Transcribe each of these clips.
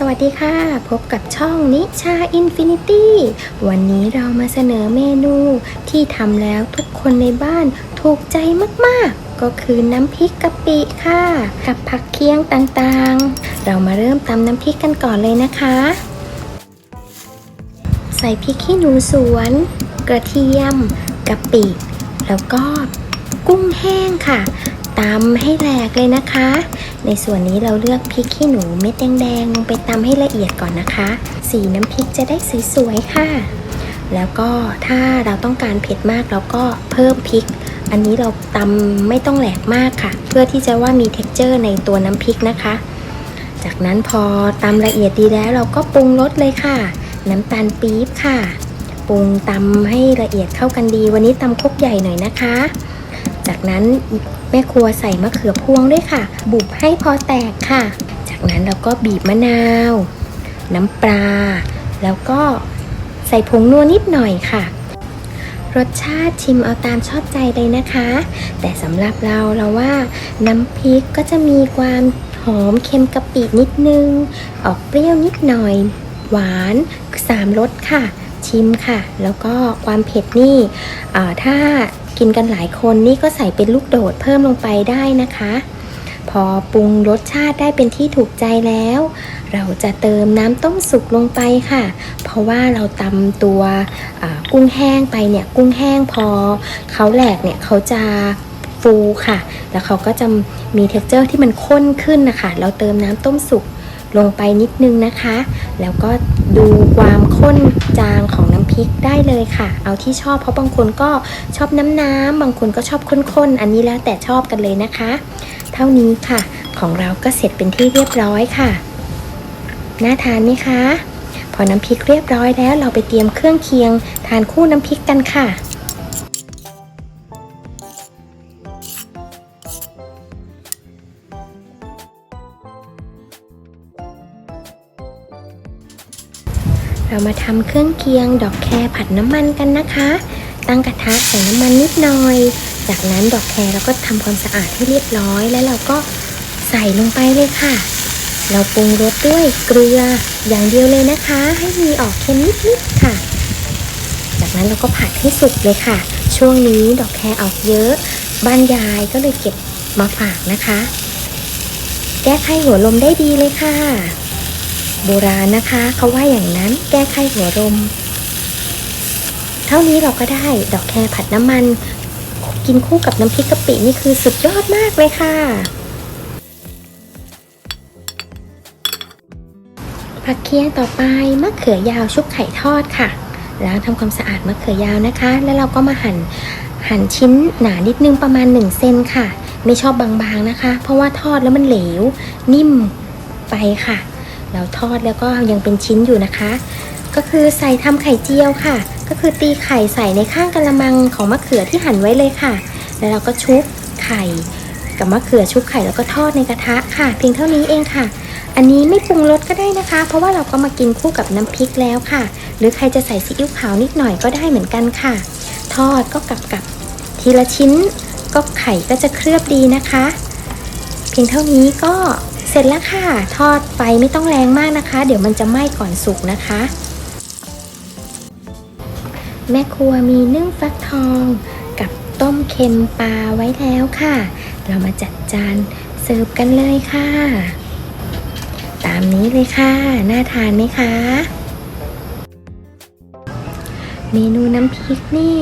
สวัสดีค่ะ พบกับช่องนิชาอินฟินิตี้วันนี้เรามาเสนอเมนูที่ทำแล้วทุกคนในบ้านถูกใจมากๆ ก็คือน้ำพริกกะปิค่ะ กับผักเคียงต่างๆ เรามาเริ่มตำน้ำพริกกันก่อนเลยนะคะ ใส่พริกขี้หนูสวน กระเทียมกะปิ แล้วก็กุ้งแห้งค่ะ ตำให้แหลกเลยนะคะ ในส่วนนี้เราเลือกพริกขี้หนูเม็ดแดงๆลงไปตำให้ละเอียดก่อนนะคะ สีน้ำพริกจะได้สวยๆค่ะ แล้วก็ถ้าเราต้องการเผ็ดมากเราก็เพิ่มพริก อันนี้เราตำไม่ต้องแหลกมากค่ะ เพื่อที่จะว่ามี t e x t อร์ในตัวน้ำพริกนะคะ จากนั้นพอตำละเอียดดีแล้วเราก็ปรุงรสเลยค่ะ น้ำตาลปี๊บค่ะปรุงตำให้ละเอียดเข้ากันดี วันนี้ตำครกใหญ่หน่อยนะคะ จากนั้นแม่ครัวใส่มะเขือพวงด้วยค่ะ บุบให้พอแตกค่ะ จากนั้นเราก็บีบมะนาว น้ำปลา แล้วก็ใส่ผงนัวนิดหน่อยค่ะ รสชาติชิมเอาตามชอบใจเลยนะคะ แต่สำหรับเราเราว่าน้ำพริกก็จะมีความหอมเค็มกะปินิดนึง ออกเปรี้ยวนิดหน่อย หวานสามรสค่ะ ชิมค่ะ แล้วก็ความเผ็ดนี่ถ้า กินกันหลายคนนี่ก็ใส่เป็นลูกโดดเพิ่มลงไปได้นะคะ พอปรุงรสชาติได้เป็นที่ถูกใจแล้ว เราจะเติมน้ำต้มสุกลงไปค่ะ เพราะว่าเราตำตัวกุ้งแห้งไปเนี่ย กุ้งแห้งพอเขาแหลกเนี่ยเขาจะฟูค่ะ แล้วเขาก็จะมีเท็กเจอร์ที่มันข้นขึ้นนะคะ เราเติมน้ำต้มสุก ลงไปนิดนึงนะคะ แล้วก็ดูความข้นจางของน้ำพริกได้เลยค่ะ เอาที่ชอบเพราะบางคนก็ชอบน้ำน้ำบางคนก็ชอบข้นๆ อันนี้แล้วแต่ชอบกันเลยนะคะ เท่านี้ค่ะ ของเราก็เสร็จเป็นที่เรียบร้อยค่ะ น่าทานไหมคะ พอน้ำพริกเรียบร้อยแล้วเราไปเตรียมเครื่องเคียง ทานคู่น้ำพริกกันค่ะ เรามาทำเครื่องเคียงดอกแครผัดน้ำมันกันนะคะ ตั้งกระทะใส่น้ำมันนิดหน่อย จากนั้นดอกแครเราก็ทำความสะอาดให้เรียบร้อย แล้วเราก็ใส่ลงไปเลยค่ะ เราปรุงรสด้วยเกลืออย่างเดียวเลยนะคะ ให้มีออกเค็มนิดๆค่ะ จากนั้นเราก็ผัดให้สุกเลยค่ะ ช่วงนี้ดอกแครออกเยอะ บ้านยายก็เลยเก็บมาฝากนะคะ แก้ไขหัวลมได้ดีเลยค่ะ โบราณนะคะ เขาว่าอย่างนั้นแก้ไขหัวลมเท่านี้เราก็ได้ดอกแครผัดน้ำมัน กินคู่กับน้ำพริกกะปินี่คือสุดยอดมากเลยค่ะ ผักเคียงต่อไปมะเขือยาวชุบไข่ทอดค่ะล้างทำความสะอาดมะเขือยาวนะคะ แล้วเราก็มาหั่นหั่นชิ้นหนานิดนึงประมาณ1เซนค่ะ ไม่ชอบบางๆนะคะ เพราะว่าทอดแล้วมันเหลว นิ่มไปค่ะ เราทอดแล้วก็ยังเป็นชิ้นอยู่นะคะ ก็คือใส่ทำไข่เจียวค่ะ ก็คือตีไข่ใส่ในข้างกระมังของมะเขือที่หั่นไว้เลยค่ะ แล้วเราก็ชุบไข่กับมะเขือชุบไข่แล้วก็ทอดในกระทะค่ะ เพียงเท่านี้เองค่ะ อันนี้ไม่ปรุงรสก็ได้นะคะ เพราะว่าเราก็มากินคู่กับน้ำพริกแล้วค่ะ หรือใครจะใส่ซีอิ๊วขาวนิดหน่อยก็ได้เหมือนกันค่ะ ทอดก็กลับกับทีละชิ้นก็ไข่ก็จะเคลือบดีนะคะ เพียงเท่านี้ก็ เสร็จแล้วค่ะ ทอดไฟไม่ต้องแรงมากนะคะ เดี๋ยวมันจะไหม้ก่อนสุกนะคะ แม่ครัวมีนึ่งฟักทอง กับต้มเค็มปลาไว้แล้วค่ะ เรามาจัดจานเสิร์ฟกันเลยค่ะ ตามนี้เลยค่ะ น่าทานไหมคะ เมนูน้ำพริกนี่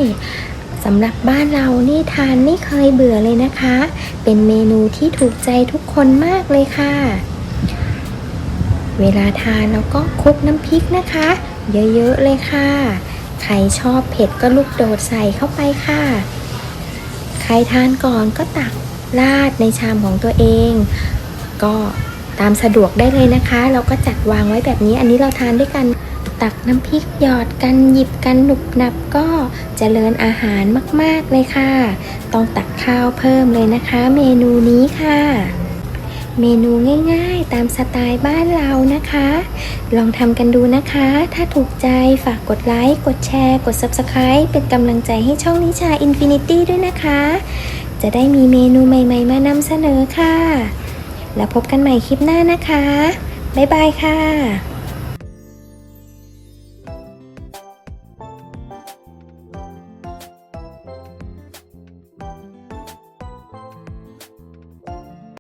สำหรับบ้านเรานี่ทานไม่เคยเบื่อเลยนะคะ เป็นเมนูที่ถูกใจทุกคนมากเลยค่ะ เวลาทานเราก็คลุกน้ำพริกนะคะ เยอะๆเลยค่ะ ใครชอบเผ็ดก็ลูกโดดใส่เข้าไปค่ะ ใครทานก่อนก็ตักราดในชามของตัวเอง ก็ตามสะดวกได้เลยนะคะ เราก็จัดวางไว้แบบนี้ อันนี้เราทานด้วยกัน ตักน้ำพริกหยอดกันหยิบกันหนุบหนับก็เจริญอาหารมากๆเลยค่ะ ต้องตักข้าวเพิ่มเลยนะคะ เมนูนี้ค่ะ เมนูง่ายๆ ตามสไตล์บ้านเรานะคะ ลองทำกันดูนะคะ ถ้าถูกใจฝากกดไลค์กดแชร์ กด Subscribe เป็นกำลังใจให้ช่องนิชา Infinity ด้วยนะคะ จะได้มีเมนูใหม่ๆ มานำเสนอค่ะ แล้วพบกันใหม่คลิปหน้านะคะ บ๊ายบายค่ะ